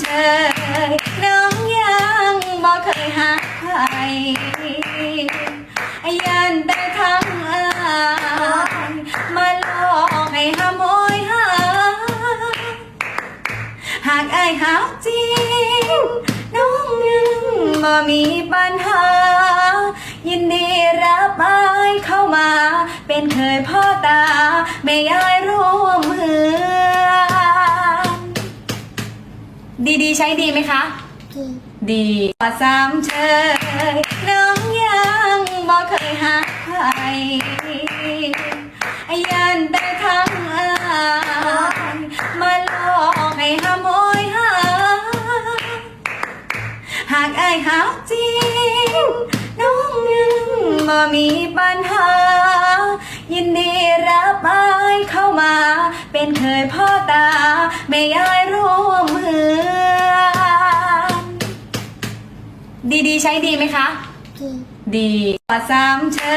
เชยน้องยังบ่เคยหาใครยันแต่ทำอายมาหลอกให้หาโมยหา หากไอายหาจริง น้องยังบ่มีปัญหา ยินดีรับอาเข้ามา เป็นเคยพ่อตา ไม่ยาย ดีๆใช้ดีไหมคะ ดีดีกว่าสามเชยน้องยังบ่เคยหาใครยันแต่ทำอายมาหลอกให้หาโมยหา หากอายหาจริง น้องยังบ่มีปัญหา ยินดีรับอายเข้ามา เป็นเคยพ่อตา ไม่ยายร่วมมือ ดีๆ ใช้ดีไหมคะ ดี ดีกว่าสามเชย